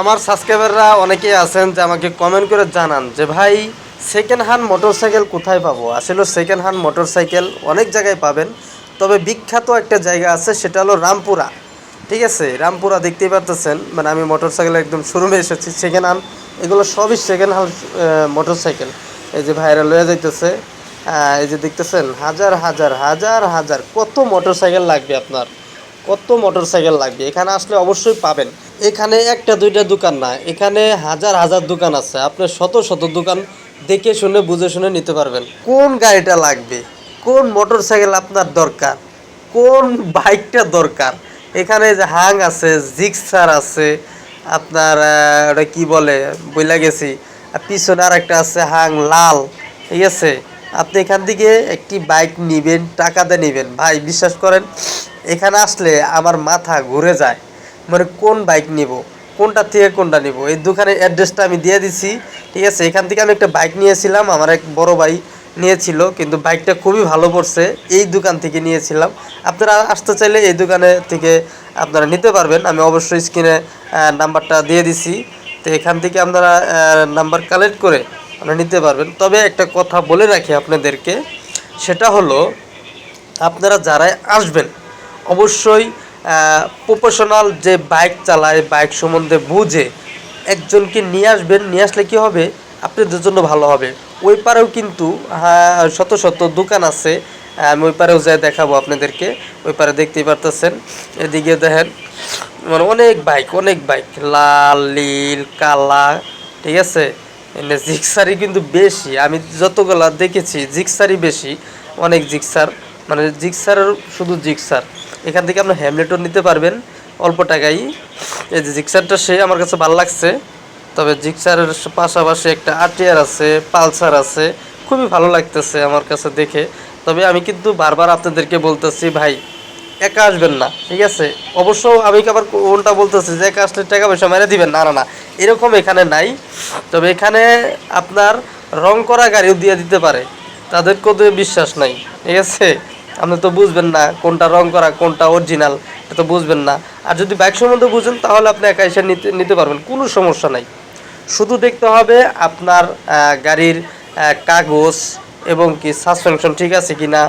আমার সাবস্ক্রাইবাররা অনেকেই আছেন যে আমাকে কমেন্ট করে জানান যে, ভাই সেকেন্ড হ্যান্ড মোটরসাইকেল কোথায় পাবো? আসলে সেকেন্ড হ্যান্ড মোটরসাইকেল অনেক জায়গায় পাবেন, তবে বিখ্যাত একটা জায়গা আছে, সেটা হলো রামপুরা। ঠিক আছে? রামপুরা দেখতেই পারতেছেন। মানে আমি মোটরসাইকেল একদম শোরুমে এসেছি সেকেন্ড হ্যান্ড এগুলো সবই সেকেন্ড হ্যান্ড মোটরসাইকেল এই যে ভাইরা লয়ে যাইতেছে এই যে দেখতেছেন, হাজার হাজার হাজার হাজার, কত মোটরসাইকেল লাগবে আপনার? কত মোটরসাইকেল লাগবে? এখানে আসলে অবশ্যই পাবেন। এখানে একটা, দুইটা দোকান না, এখানে হাজার হাজার দোকান আছে। আপনি শত শত দোকান দেখে শুনে, বুঝে শুনে নিতে পারবেন। কোন গাড়িটা লাগবে? কোন মোটরসাইকেল আপনার দরকার? কোন বাইকটা দরকার? এখানে যে হাং আছে, জিক্সার আছে, আপনার ওটা কি বলে? বইলা গেছি। আর পিছনে আর একটা আছে, হাং লাল। ঠিক আছে? আপনি এখান থেকে একটি বাইক নিবেন টাকাতে নিবেন। ভাই, বিশ্বাস করেন, এখানে আসলে আমার মাথা ঘুরে যায়। মানে কোন বাইক নিব, কোনটা থেকে কোনটা নিব, এই দোকানের অ্যাড্রেসটা আমি দিয়ে দিছি, ঠিক আছে? এখান থেকে আমি একটা বাইক নিয়েছিলাম, আমার এক বড় ভাই নিয়েছিল, কিন্তু বাইকটা খুবই ভালো পড়ছে, এই দোকান থেকে নিয়েছিলাম। আপনারা আসতে চাইলে এই দোকানে থেকে আপনারা নিতে পারবেন, আমি অবশ্যই স্ক্রিনে নাম্বারটা দিয়ে দিছি। তো এখান থেকে আপনারা নাম্বার কালেক্ট করে আপনারা নিতে পারবেন। তবে একটা কথা বলে রাখি আপনাদেরকে সেটা হলো আপনারা যারাই আসবেন অবশ্যই প্রফেশনাল যে বাইক চালায় বাইক সম্বন্ধে বুঝে একজনকে নিয়ে আসবেন। নিয়ে আসলে কী হবে? আপনাদের জন্য ভালো হবে। ওই পারেও কিন্তু হ্যাঁ, শত শত দোকান আছে। আমি ওই পারেও যাই দেখাবো আপনাদেরকে। ওই পারে দেখতেই পারতেছেন। এদিকে দেখেন মানে অনেক বাইক অনেক বাইক লাল নীল কালা ঠিক আছে? এনে জিক্সারই কিন্তু বেশি। আমি যতগুলা দেখেছি জিক্সারই বেশি, অনেক জিক্সার মানে জিক্সারের শুধু জিক্সার এখান থেকে আপনার হ্যামলেটও নিতে পারবেন, অল্প টাকাই। এই যে জিক্সারটা সে আমার কাছে ভালো লাগছে। তবে জিক্সারের পাশাপাশি একটা আরটিআর আছে, পালসার আছে, খুবই ভালো লাগতেছে আমার কাছে দেখে। তবে আমি কিন্তু বারবার আপনাদেরকে বলতেছি, ভাই, একা আসবেন না, ঠিক আছে? অবশ্য আমি আবার কোনটা বলতেছি যে, একা আসলে টাকা পয়সা মেরে দিবেন। না না না। এরকম এখানে নাই। তবে এখানে আপনার রং করা গাড়িও দিয়ে দিতে পারে। তাদের কত বিশ্বাস নাই, ঠিক আছে? আপনি তো বুঝবেন না কোনটা রং করা, কোনটা অরিজিনাল এটা তো বুঝবেন না। আর যদি বাইক সম্বন্ধে বুঝেন, তাহলে আপনি একা এসে নিতে নিতে পারবেন, কোনো সমস্যা নাই। শুধু দেখতে হবে আপনার গাড়ির কাগজ এবং কি সাসপেনশন ঠিক আছে কি না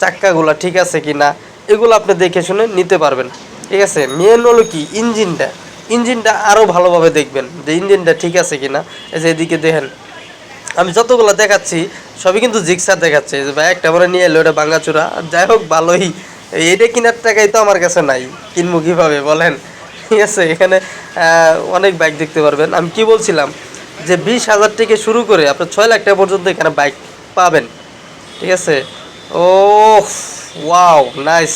চাক্কাগুলো ঠিক আছে কি না এগুলো আপনি দেখে শুনে নিতে পারবেন, ঠিক আছে? মেন হলো কি ইঞ্জিনটা ইঞ্জিনটা আরও ভালোভাবে দেখবেন যে ইঞ্জিনটা ঠিক আছে কি না এই যে এদিকে দেখেন, আমি যতগুলো দেখাচ্ছি, সবই কিন্তু জিক্সার দেখাচ্ছে। যে ভাই, একটা করে নিয়ে এলো, এটা ভাঙাচুরা যাই হোক, ভালোই। এটা কেনার টাকাই তো আমার কাছে নাই। কিনবো কীভাবে, বলেন? ঠিক আছে, এখানে অনেক বাইক দেখতে পারবেন। আমি কি বলছিলাম যে বিশ হাজার থেকে শুরু করে আপনার ছয় লাখ টাকা পর্যন্ত এখানে বাইক পাবেন। ঠিক আছে? ও wow nice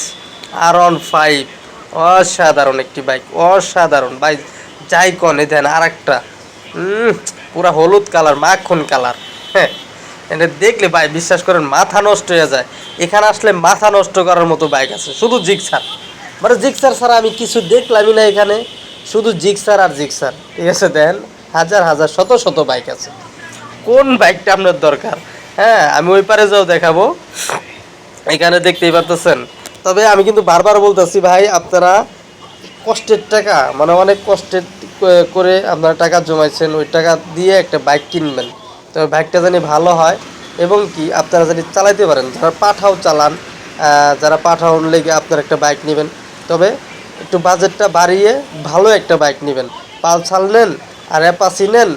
R one five অসাধারণ একটি বাইক অসাধারণ। বাইক যাই কনে দেন আর একটা পুরা হলুদ কালার, মাখন কালার। হ্যাঁ এটা দেখলে ভাই, বিশ্বাস করেন, মাথা নষ্ট হয়ে যায়। এখানে আসলে মাথা নষ্ট করার মতো বাইক আছে, শুধু জিক্সার। মানে জিক্সার ছাড়া আমি কিছু দেখলামই না এখানে। শুধু জিক্সার আর জিক্সার, ঠিক আছে, দেন? হাজার হাজার, শত শত বাইক আছে। কোন বাইকটা আপনার দরকার? হ্যাঁ আমি ওই পারে যাও দেখাবো। এখানে দেখতেই পারতেছেন তবে আমি কিন্তু বারবার বলতেছি, ভাই, আপনারা কষ্টের টাকা মানে অনেক কষ্টের করে আপনারা টাকা জমাইছেন, ওই টাকা দিয়ে একটা বাইক কিনবেন। তবে বাইকটা জানি ভালো হয় এবং কি, আপনারা জানি চালাইতে পারেন। যারা পাঠাও চালান যারা পাঠাও লেগে আপনারা একটা বাইক নেবেন, তবে একটু বাজেটটা বাড়িয়ে ভালো একটা বাইক নেবেন। পালসার নেন, আর অ্যাপাসি নেন,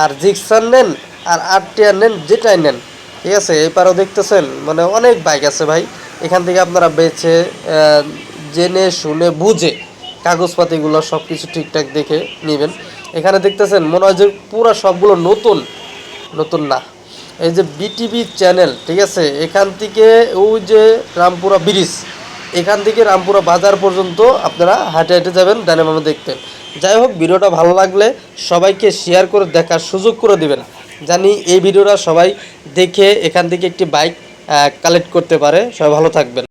আর জিক্সার নেন, আর আরটিআর নেন, যেটাই নেন। ঠিক আছে, এপারেও দেখতেছেন মানে অনেক বাইক আছে ভাই। এখান থেকে আপনারা বেছে জেনে, শুনে, বুঝে কাগজপাতিগুলো সব কিছু ঠিকঠাক দেখে নেবেন। এখানে দেখতেছেন, মনে হয় যে পুরো সবগুলো নতুন নতুন না। এই যে বিটিভি চ্যানেল ঠিক আছে? এখান থেকে ওই যে রামপুরা ব্রিজ, এখান থেকে রামপুরা বাজার পর্যন্ত আপনারা হাঁটে হাঁটে যাবেন, ডানে বামে দেখতেন যাই হোক, ভিডিওটা ভালো লাগলে সবাইকে শেয়ার করে দেখার সুযোগ করে দিবেন। জানি এই ভিডিওটা সবাই দেখে এখান থেকে একটি বাইক কালেক্ট করতে পারে। সবাই ভালো থাকবেন।